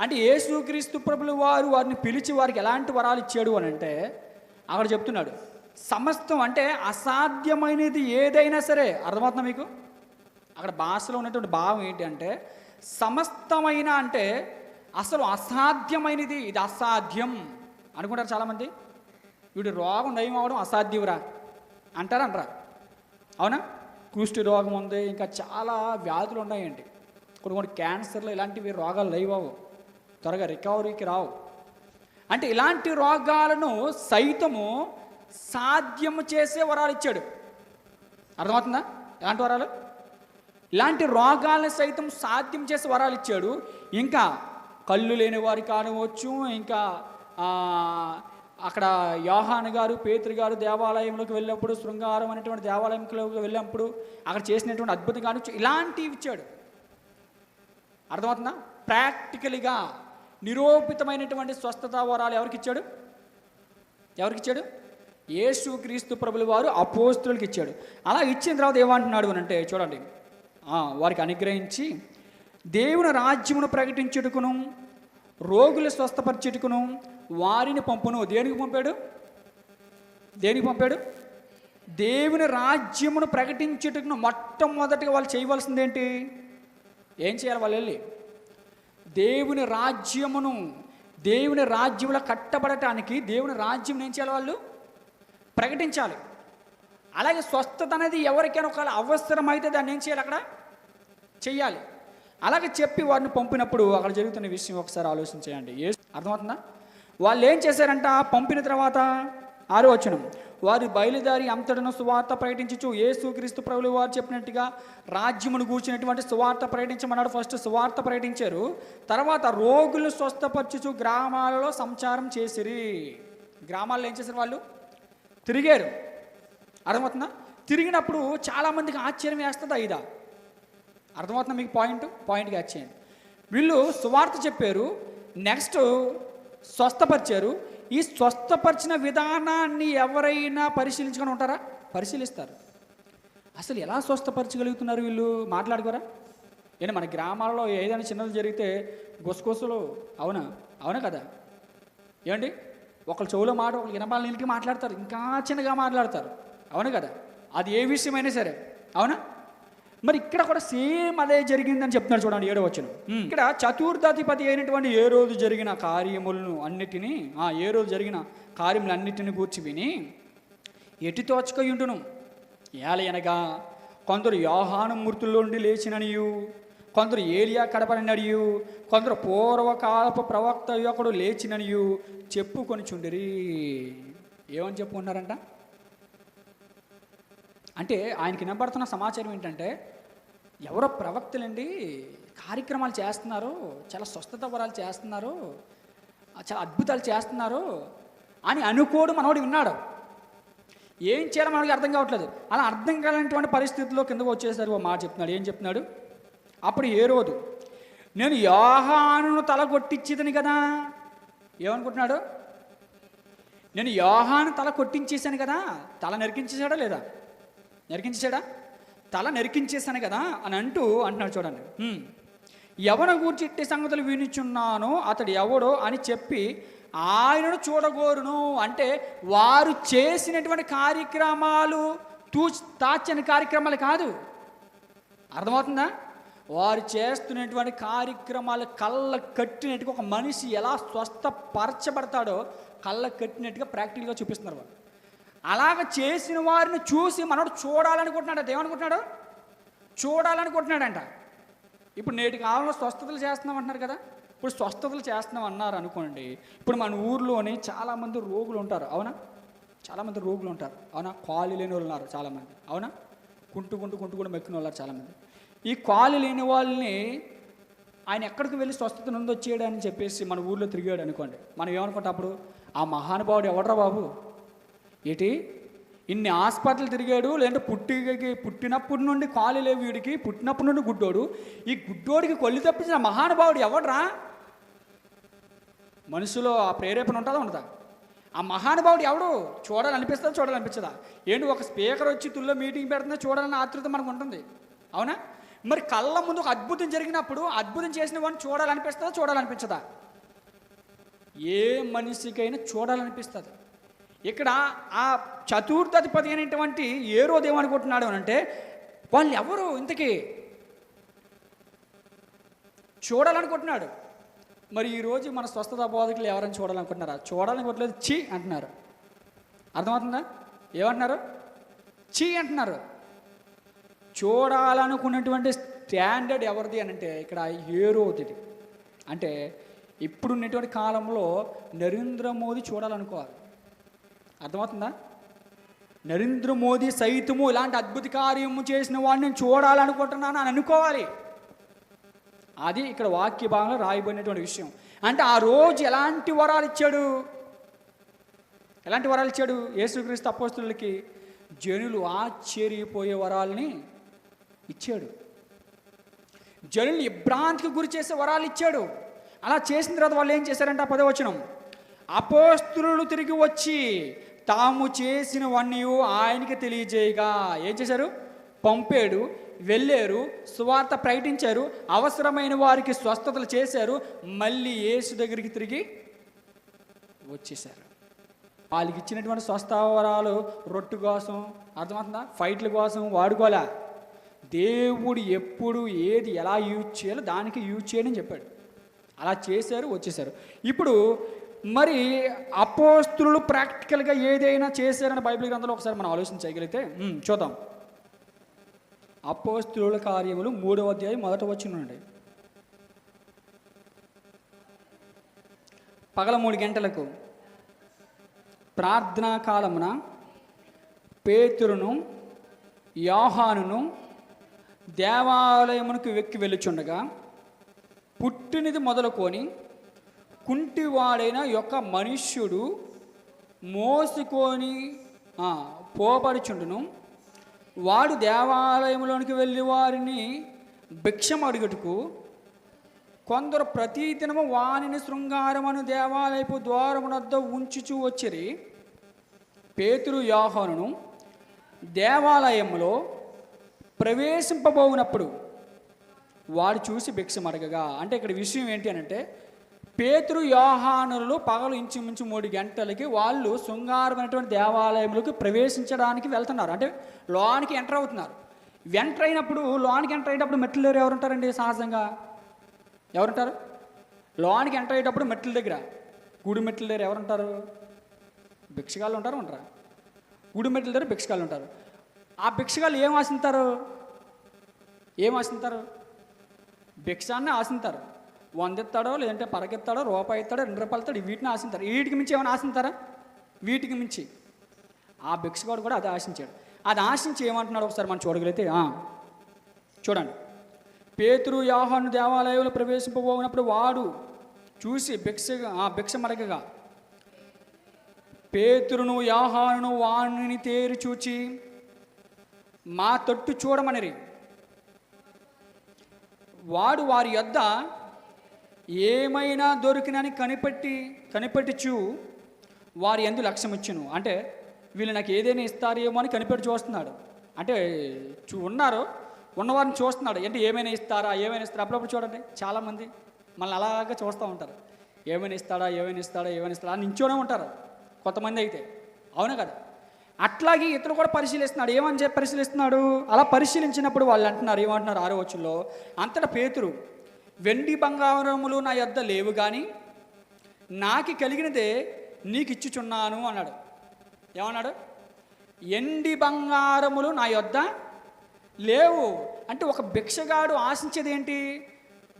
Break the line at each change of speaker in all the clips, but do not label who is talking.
అంటే యేసుక్రీస్తు ప్రభులు వారు వారిని పిలిచి వారికి ఎలాంటి వరాలు ఇచ్చాడు అని అంటే అక్కడ చెప్తున్నాడు సమస్తం అంటే అసాధ్యమైనది ఏదైనా సరే అర్థమవుతుందా మీకు? అక్కడ భాషలో ఉన్నటువంటి భావం ఏంటి అంటే సమస్తమైన అంటే అసలు అసాధ్యమైనది ఇది అసాధ్యం అనుకుంటారు చాలామంది. వీడు రోగం నయం అవడం అసాధ్యవురా అంటారా అంటారా అవునా? కుష్టి రోగం ఉంది ఇంకా చాలా వ్యాధులు ఉన్నాయండి. కొన్ని కొన్ని క్యాన్సర్లు ఇలాంటివి రోగాలు లేవవు త్వరగా రికవరీకి రావు. అంటే ఇలాంటి రోగాలను సైతము సాధ్యము చేసే వరాలు ఇచ్చాడు. అర్థమవుతుందా? ఎలాంటి వరాలు? ఇలాంటి రోగాలను సైతం సాధ్యం చేసే వరాలు ఇచ్చాడు. ఇంకా కళ్ళు లేని వారి కానివచ్చు ఇంకా అక్కడ యోహాన్ గారు పేతురు గారు దేవాలయంలోకి వెళ్ళినప్పుడు శృంగారం అనేటువంటి దేవాలయంలోకి వెళ్ళినప్పుడు అక్కడ చేసినటువంటి అద్భుతం కానివచ్చు ఇలాంటివి ఇచ్చాడు. అర్థమవుతుందా? ప్రాక్టికల్గా నిరూపితమైనటువంటి స్వస్థత వరాలు ఎవరికి ఇచ్చాడు? ఎవరికి ఇచ్చాడు? యేసు క్రీస్తు ప్రభుల వారు అపోస్తులకు ఇచ్చాడు. అలా ఇచ్చిన తర్వాత ఏమంటున్నాడు అని అంటే చూడండి. వారికి అనుగ్రహించి దేవుని రాజ్యమును ప్రకటించుటకును రోగులు స్వస్థపరచుటకును వారిని పంపును. దేనికి పంపాడు? దేనికి పంపాడు? దేవుని రాజ్యమును ప్రకటించుటకును. మొట్టమొదటిగా వాళ్ళు చేయవలసింది ఏంటి ఏం చేయాలి? వాళ్ళు వెళ్ళి దేవుని రాజ్యమును దేవుని రాజ్యంలో కట్టబడటానికి దేవుని రాజ్యం ఏం చేయాలి వాళ్ళు? ప్రకటించాలి. అలాగే స్వస్థత అనేది ఎవరికైనా ఒకవేళ అవసరమైతే దాన్ని ఏం చేయాలి అక్కడ? చెయ్యాలి అలాగే చెప్పి వారిని పంపినప్పుడు అక్కడ జరుగుతున్న విషయం ఒకసారి ఆలోచించేయండి. ఏ అర్థమవుతుందా? వాళ్ళు ఏం చేశారంట? పంపిన తర్వాత ఆరు వచ్చినాం వారు బయలుదేరి అంతటను సువార్త ప్రకటించచ్చు యేసుక్రీస్తు ప్రభులు వారు చెప్పినట్టుగా రాజ్యమును కూర్చున్నటువంటి సువార్త ప్రకటించమన్నాడు. ఫస్ట్ సువార్త ప్రకటించారు. తర్వాత రోగులు స్వస్థపరచుచు గ్రామాలలో సంచారం చేసిరి. గ్రామాల్లో ఏం చేశారు వాళ్ళు? తిరిగారు. అర్థమవుతుందా? తిరిగినప్పుడు చాలామందికి ఆశ్చర్యం వేస్తుందా ఇదా? అర్థమవుతుందా మీకు పాయింట్? పాయింట్గా వచ్చేయండి వీళ్ళు సువార్త చెప్పారు. నెక్స్ట్ స్వస్థపరిచారు. ఈ స్వస్థపరిచిన విధానాన్ని ఎవరైనా పరిశీలించుకొని ఉంటారా? పరిశీలిస్తారు. అసలు ఎలా స్వస్థపరచగలుగుతున్నారు వీళ్ళు? మాట్లాడుకోరా. ఏంటి మన గ్రామాలలో ఏదైనా చిన్నది జరిగితే గుసగుసలు అవునా? అవునా కదా? ఏమండి? ఒకళ్ళ చెవులో మాట ఒకళ్ళు వినపాల నీళ్ళకి మాట్లాడతారు. ఇంకా చిన్నగా మాట్లాడతారు. అవును కదా? అది ఏ విషయమైనా సరే. అవునా? మరి ఇక్కడ కూడా సేమ్ అదే జరిగిందని చెప్తున్నారు చూడండి ఏడో వచ్చిన ఇక్కడ చతుర్థాధిపతి అయినటువంటి ఏ రోజు జరిగిన కార్యములను అన్నిటినీ ఆ ఏ రోజు జరిగిన కార్యములన్నిటిని గూర్చి విని ఎటు తోచుకొయుండును? ఏలయనగా కొందరు యోహాను మృతుల్లో నుండి లేచిననియు కొందరు ఏలియా కడపడినడియు కొందరు పూర్వకాలపు ప్రవక్త యొక్కడు లేచిననియు చెప్పుకొని చుండిరి ఏమని చెప్పుకున్నారంట? అంటే ఆయనకి వినబడుతున్న సమాచారం ఏంటంటే ఎవరో ప్రవక్తలండి కార్యక్రమాలు చేస్తున్నారు చాలా స్వస్థత వరాలు చేస్తున్నారు చాలా అద్భుతాలు చేస్తున్నారు అని అనుకోడు మనోడు విన్నాడు. ఏం చేయాలో మనకి అర్థం కావట్లేదు. అలా అర్థం కాలేటువంటి పరిస్థితుల్లో కిందకు వచ్చేసరికి ఓ మాట చెప్తున్నాడు. ఏం చెప్తున్నాడు? అప్పుడు ఏ రోజు? నేను యోహానును తల కొట్టించేదని కదా. ఏమనుకుంటున్నాడు? నేను యోహాను తల కొట్టించేశాను కదా. తల నరికించేశాడా లేదా? నరికించాడా తల నరికించేశాను కదా అని అంటూ అంటున్నాడు చూడండి. హ్మ్. ఎవన ఇట్టి సంగతులు వినిచున్నానో అతడు ఎవడో అని చెప్పి ఆయనను చూడగోరును అంటే వారు చేసినటువంటి కార్యక్రమాలు తూ తాచని కార్యక్రమాలు కాదు. అర్థమవుతుందా? వారు చేస్తున్నటువంటి కార్యక్రమాలు కళ్ళ కట్టినట్టుగా ఒక మనిషి ఎలా స్వస్థపరచబడతాడో కళ్ళ కట్టినట్టుగా ప్రాక్టికల్గా చూపిస్తున్నారు వారు అలాగ చేసిన వారిని చూసి మనోడు చూడాలనుకుంటున్నాడు? ఏమనుకుంటున్నాడు చూడాలనుకుంటున్నాడంట. ఇప్పుడు నేటి కాలంలో స్వస్థతలు చేస్తున్నాం అంటున్నారు కదా? ఇప్పుడు స్వస్థతలు చేస్తున్నాం అన్నారు అనుకోండి ఇప్పుడు మన ఊర్లోని చాలామంది రోగులు ఉంటారు. అవునా? చాలామంది రోగులు ఉంటారు. అవునా? కాలు లేని వాళ్ళు ఉన్నారు చాలామంది. అవునా? కుంటు కుంటు కుంటు కూడా మెక్కిన వాళ్ళు చాలామంది. ఈ కాలు లేని వాళ్ళని ఆయన ఎక్కడికి వెళ్ళి స్వస్థత నుండి వచ్చేయడని చెప్పేసి మన ఊర్లో తిరిగాడు అనుకోండి. మనం ఏమనుకుంటాం అప్పుడు? ఆ మహానుభావుడు ఎవడరా బాబు? ఏంటి? ఇన్ని హాస్పిటల్ తిరిగాడు లేదంటే పుట్టికి పుట్టినప్పటి నుండి కాలు లేవు వీడికి పుట్టినప్పటి నుండి గుడ్డోడు. ఈ గుడ్డోడికి కొల్లి తప్పించిన మహానుభావుడు ఎవడరా? మనసులో ఆ ప్రేరేపణ ఉంటుందా ఉండదా? ఆ మహానుభావుడు ఎవడు? చూడాలనిపిస్తుందా చూడాలనిపించదా? ఏంటి ఒక స్పీకర్ వచ్చి తుల్లో మీటింగ్ పెడుతుందా చూడాలని ఆతృత మనకు ఉంటుంది. అవునా? మరి కళ్ళ ముందు ఒక అద్భుతం జరిగినప్పుడు అద్భుతం చేసిన వాడిని చూడాలనిపిస్తుందా చూడాలనిపించదా? ఏ మనిషికైనా చూడాలనిపిస్తుంది. ఇక్కడ ఆ చతుర్థధిపతి అయినటువంటి ఏ రోజు ఏమనుకుంటున్నాడు అని అంటే వాళ్ళు ఎవరు ఇంతకీ చూడాలనుకుంటున్నాడు మరి ఈరోజు మన స్వస్థత బోధకులు ఎవరైనా చూడాలనుకుంటున్నారా? చూడాలనుకోవట్లేదు చీ అంటున్నారు. అర్థమవుతుందా? ఏమంటున్నారు? చీ అంటున్నారు. చూడాలనుకున్నటువంటి స్టాండర్డ్ ఎవరిది అని అంటే ఇక్కడ ఏరోది అంటే ఇప్పుడున్నటువంటి కాలంలో నరేంద్ర మోదీ చూడాలనుకోవాలి. అర్థమవుతుందా? నరేంద్ర మోదీ సైతము ఇలాంటి అద్భుత కార్యము చేసిన వాడిని నేను చూడాలనుకుంటున్నాను అని అనుకోవాలి. అది ఇక్కడ వాక్య భాగంలో రాయబడినటువంటి విషయం. అంటే ఆ రోజు ఎలాంటి వరాలు ఇచ్చాడు? ఎలాంటి వరాలు ఇచ్చాడు? యేసుక్రీస్తు అపోస్తులకి జనులు ఆశ్చర్యపోయే వరాలని ఇచ్చాడు. జనులు ఇబ్రాంతికి గురి చేసే వరాలు ఇచ్చాడు. అలా చేసిన తర్వాత వాళ్ళు ఏం చేశారంటే? ఆ పదవచనం. అపోస్తులు తిరిగి వచ్చి తాము చేసినవన్నీ ఆయనకి తెలియజేయగా. ఏం చేశారు? పంపాడు వెళ్ళారు సువార్త ప్రకటించారు అవసరమైన వారికి స్వస్థతలు చేశారు మళ్ళీ యేసు దగ్గరికి తిరిగి వచ్చేశారు. వాళ్ళకి ఇచ్చినటువంటి స్వస్థావరాలు రొట్టు కోసం అర్థమవుతుందా? ఫైట్ల కోసం వాడుకోలే. దేవుడు ఎప్పుడు ఏది ఎలా యూజ్ చేయాలో దానికి యూజ్ చేయడని చెప్పాడు. అలా చేశారు వచ్చేసారు ఇప్పుడు మరి అపోస్తులు ప్రాక్టికల్గా ఏదైనా చేశారని బైబిల్ గ్రంథంలో ఒకసారి మనం ఆలోచన చేయగలిగితే చూద్దాం. అపోస్తుల కార్యములు మూడవ అధ్యాయం మొదట వచ్చినండి పగల మూడు గంటలకు ప్రార్థనా కాలమున పేతురును యోహానును దేవాలయమునకు వెక్కి వెళ్ళుచుండగా పుట్టినది మొదలుకొని కుంటివాడైన యొక్క మనుష్యుడు మోసుకొని పోబడుచుండును. వాడు దేవాలయంలోనికి వెళ్ళి వారిని భిక్షం అడుగుటకు కొందరు ప్రతిదినము వానిని శృంగారమను దేవాలయపు ద్వారమునద్ద ఉంచుచూ వచ్చిరి. పేతురు యాహోనును దేవాలయంలో ప్రవేశింపబోనప్పుడు వాడు చూసి భిక్షం అడగగా అంటే ఇక్కడ విషయం ఏంటి అని అంటే పేతురు యోహానులు పగలు ఇంచుమించు మూడు గంటలకి వాళ్ళు శృంగారమైనటువంటి దేవాలయంలోకి ప్రవేశించడానికి వెళ్తున్నారు. అంటే లోనికి ఎంటర్ అవుతున్నారు. ఎంటర్ అయినప్పుడు లోనికి ఎంటర్ అయ్యేటప్పుడు మెట్లు దగ్గర ఎవరుంటారండి సహజంగా? ఎవరుంటారు? లోనికి ఎంటర్ అయ్యేటప్పుడు మెట్ల దగ్గర. గుడి మెట్ల దగ్గర ఎవరుంటారు? భిక్షగాళ్ళు ఉంటారు ఉంటారా గుడి మెట్ల దగ్గర భిక్షగాళ్ళు ఉంటారు. ఆ భిక్షగాళ్ళు ఏం ఆశించారు ఏం ఆశించారు భిక్షాన్ని ఆశించారు వందెత్తాడో లేదంటే పరగెత్తాడో రూపాయి ఇస్తాడో రెండు రూపాయలు ఇస్తాడు వీటిని ఆశించారు. వీటికి మించి ఏమైనా ఆశించారా? వీటికి మించి. ఆ భిక్షగాడు కూడా అది ఆశించాడు. అది ఆశించి ఏమంటున్నాడు ఒకసారి మనం చూడగలిగితే చూడండి. పేతురు యాహాను దేవాలయంలో ప్రవేశింపబోనప్పుడు వాడు చూసి భిక్షగా ఆ భిక్ష మరగగా పేతురును యాహాను వాణిని తేరి చూచి మా తొట్టు చూడమనిరి. వాడు వారి యొద్ద ఏమైనా దొరికినని కనిపెట్టి కనిపెట్టుచు వారి ఎందు లక్ష్యం ఇచ్చును అంటే వీళ్ళు నాకు ఏదైనా ఇస్తారేమో అని కనిపెట్టి చూస్తున్నాడు. అంటే చూ ఉన్నారు ఉన్నవారిని చూస్తున్నాడు. ఏంటి ఏమైనా ఇస్తారా ఏమైనా ఇస్తారా? అప్పుడప్పుడు చూడండి చాలామంది మళ్ళీ అలాగా చూస్తూ ఉంటారు. ఏమైనా ఇస్తాడా ఏమైనా ఇస్తాడా ఏమైనా ఇస్తాడా అని నించోనే ఉంటారు కొంతమంది అయితే. అవునా కదా? అట్లాగే ఇతను కూడా పరిశీలిస్తున్నాడు. ఏమని చెప్పి పరిశీలిస్తున్నాడు? అలా పరిశీలించినప్పుడు వాళ్ళు అంటున్నారు ఏమంటున్నారు ఆరో వచ్చుల్లో అంతటా పేతురు వెండి బంగారములు నా యొద్ద లేవు కానీ నాకు కలిగినదే నీకు ఇచ్చుచున్నాను అన్నాడు. ఏమన్నాడు? ఎండి బంగారములు నా యొద్ద లేవు. అంటే ఒక భిక్షగాడు ఆశించేది ఏంటి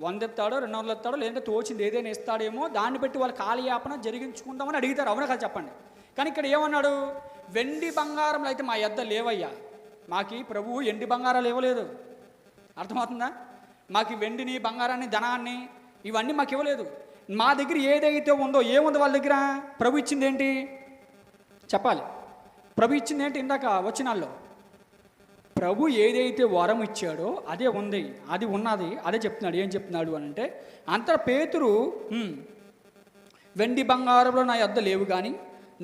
వందెత్తాడో రెండు వందలు ఎత్తాడో లేదంటే తోచింది ఏదైనా ఇస్తాడేమో దాన్ని బట్టి వాళ్ళ కాలయాపన జరిగించుకుందామని అడుగుతారు. అవునా కదా చెప్పండి. కానీ ఇక్కడ ఏమన్నాడు? వెండి బంగారంలో అయితే మా యొద్ద లేవయ్యా. మాకి ప్రభువు ఎండి బంగారాలు ఇవ్వలేదు. అర్థమవుతుందా? మాకు వెండిని బంగారాన్ని ధనాన్ని ఇవన్నీ మాకు ఇవ్వలేదు. మా దగ్గర ఏదైతే ఉందో ఏముందో వాళ్ళ దగ్గర? ప్రభు ఇచ్చింది ఏంటి చెప్పాలి. ప్రభు ఇచ్చింది ఏంటి ఇందాక వచ్చినాల్లో ప్రభు ఏదైతే వరం ఇచ్చాడో అదే ఉంది. అది ఉన్నది. అదే చెప్తున్నాడు. ఏం చెప్తున్నాడు అని అంటే అంత పేతురు వెండి బంగారంలో నా యొద్ద లేవు కానీ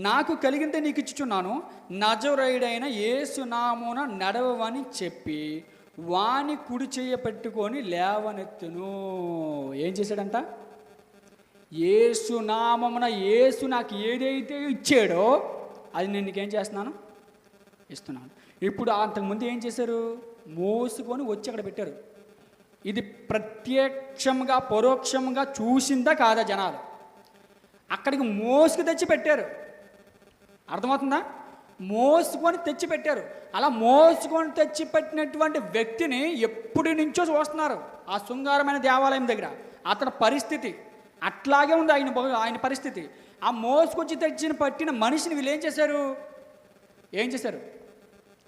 నాకు కలిగిందే నీకు ఇచ్చుచున్నాను. నజరైడైన యేసునామున నడవని చెప్పి వాని కుడి చేయ పెట్టుకొని లేవనెత్తును. ఏం చేశాడంట? ఏసు నామమున ఏసు నాకు ఏదైతే ఇచ్చాడో అది నేను నీకేం చేస్తున్నాను? ఇస్తున్నాను. ఇప్పుడు అంతకుముందు ఏం చేశారు? మోసుకొని వచ్చి అక్కడ పెట్టారు. ఇది ప్రత్యక్షంగా పరోక్షంగా చూసిందా కాదా జనాలు? అక్కడికి మోసుకు తెచ్చి పెట్టారు. అర్థమవుతుందా? మోసుకొని తెచ్చిపెట్టారు. అలా మోసుకొని తెచ్చిపెట్టినటువంటి వ్యక్తిని ఎప్పటి నుంచో చూస్తున్నారు. ఆ శృంగారమైన దేవాలయం దగ్గర. అతని పరిస్థితి. అట్లాగే ఉంది ఆయన ఆయన పరిస్థితి. ఆ మోసుకొచ్చి తెచ్చిన పట్టిన మనిషిని వీళ్ళు ఏం చేశారు? ఏం చేశారు?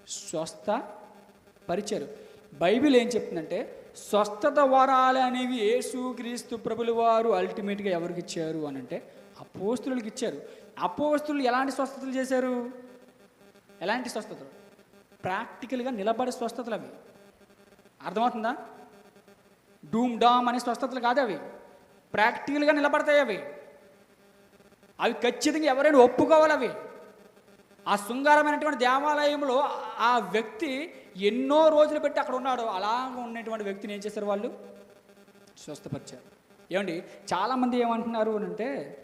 స్వస్థ పరిచారు. బైబిల్ ఏం చెప్తుందంటే స్వస్థత వరాలు అనేవి యేసు క్రీస్తు వారు అల్టిమేట్గా ఎవరికి ఇచ్చారు అని అంటే అపోస్తులకి ఇచ్చారు. అపోస్తులు ఎలాంటి స్వస్థతలు చేశారు? ఎలాంటి స్వస్థతలు? ప్రాక్టికల్గా నిలబడే స్వస్థతలు అవి. అర్థమవుతుందా? డూమ్ డామ్ అనే స్వస్థతలు కాదు అవి. ప్రాక్టికల్గా నిలబడతాయి అవి. అవి ఖచ్చితంగా ఎవరైనా ఒప్పుకోవాలి అవి. ఆ శృంగారమైనటువంటి దేవాలయంలో ఆ వ్యక్తి ఎన్నో రోజులు పెట్టి అక్కడ ఉన్నాడు. అలాగ ఉన్నటువంటి వ్యక్తిని ఏం చేశారు వాళ్ళు? స్వస్థపరిచారు. ఏమండి చాలామంది ఏమంటున్నారు అని అంటే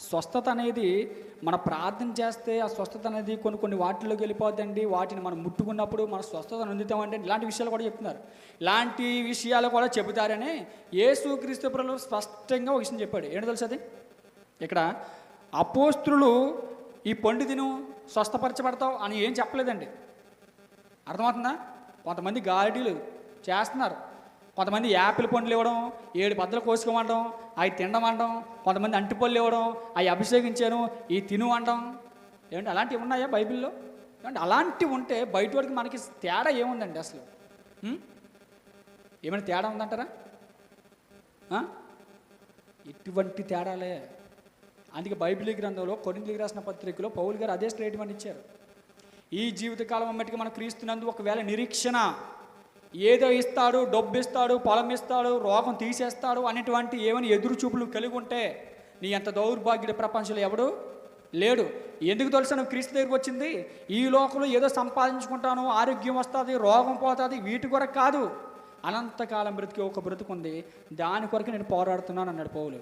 స్వస్థత అనేది మన ప్రార్థన చేస్తే ఆ స్వస్థత అనేది కొన్ని కొన్ని వాటిలోకి వెళ్ళిపోద్దండి. వాటిని మనం ముట్టుకున్నప్పుడు మన స్వస్థతను అందుతామంటే ఇలాంటి విషయాలు కూడా చెప్తున్నారు. ఇలాంటి విషయాలు కూడా చెబుతారని యేసు క్రీస్తు స్పష్టంగా ఒక విషయం చెప్పాడు. ఏంటో తెలుసు అది? ఇక్కడ అపోస్త్రులు ఈ పండు స్వస్థపరచబడతావు అని ఏం చెప్పలేదండి. అర్థమవుతుందా? కొంతమంది గాడిలు చేస్తున్నారు. కొంతమంది యాపిల్ పండ్లు ఇవ్వడం ఏడు బద్దలు కోసుకోమండం అవి తినడం కొంతమంది అంటిపళ్ళు ఇవ్వడం అవి అభిషేకించాను ఈ తిను అనడం ఏమంటే అలాంటివి ఉన్నాయా బైబిల్లో? ఏమంటే అలాంటివి ఉంటే బయట వాడికి మనకి తేడా ఏముందండి అసలు? ఏమైనా తేడా ఉందంటారా? ఎటువంటి తేడాలే. అందుకే బైబిల్ గ్రంథంలో కొరింథీయులకు రాసిన పత్రికలో పౌలు గారు అదే స్టేట్మెంట్ ఇచ్చారు. ఈ జీవితకాలం మట్టికి మనం క్రీస్తునందు ఒకవేళ నిరీక్షణ ఏదో ఇస్తాడు డబ్బు ఇస్తాడు పొలం ఇస్తాడు రోగం తీసేస్తాడు అనేటువంటి ఏమైనా ఎదురు చూపులు కలిగి ఉంటే నీ అంత దౌర్భాగ్యుడు ప్రపంచంలో ఎవడు లేడు. ఎందుకు తెలుసా? నువ్వు క్రీస్తు దగ్గరికి వచ్చింది. ఈ లోకంలో ఏదో సంపాదించుకుంటాను ఆరోగ్యం వస్తుంది రోగం పోతుంది వీటి కొరకు కాదు. అనంతకాలం బ్రతికి ఒక బ్రతుకుంది దాని కొరకు నేను పోరాడుతున్నాను అన్నాడు పౌలు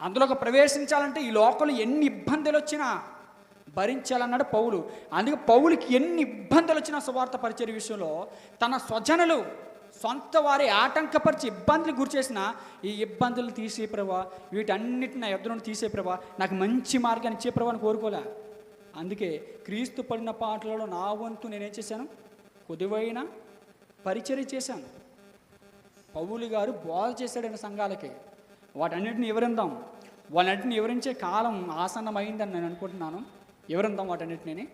అందులోకి ప్రవేశించాలంటే ఈ లోకంలో ఎన్ని ఇబ్బందులు వచ్చినా భరించాలన్నాడు పౌలు. అందుకే పౌలుకి ఎన్ని ఇబ్బందులు వచ్చినా సువార్త పరిచయ విషయంలో తన స్వజనులు సొంత వారి ఆటంకపరిచి ఇబ్బందులు గురి చేసిన ఈ ఇబ్బందులు తీసే ప్రభా వీటన్నిటిని నా ఎదురు తీసే ప్రభా నాకు మంచి మార్గాన్ని ఇచ్చే ప్రభా అని కోరుకోలే. అందుకే క్రీస్తు పడిన పాటలలో నా వంతు నేనేం చేశాను? కొద్దివైన పరిచర్య చేశాను. పౌలు గారు బోధ చేశాడని సంఘాలకి. వాటన్నిటిని వివరిందాం వాళ్ళన్నింటిని వివరించే కాలం ఆసన్నమైందని నేను అనుకుంటున్నాను. ఎవరంతా వాటన్నిటిని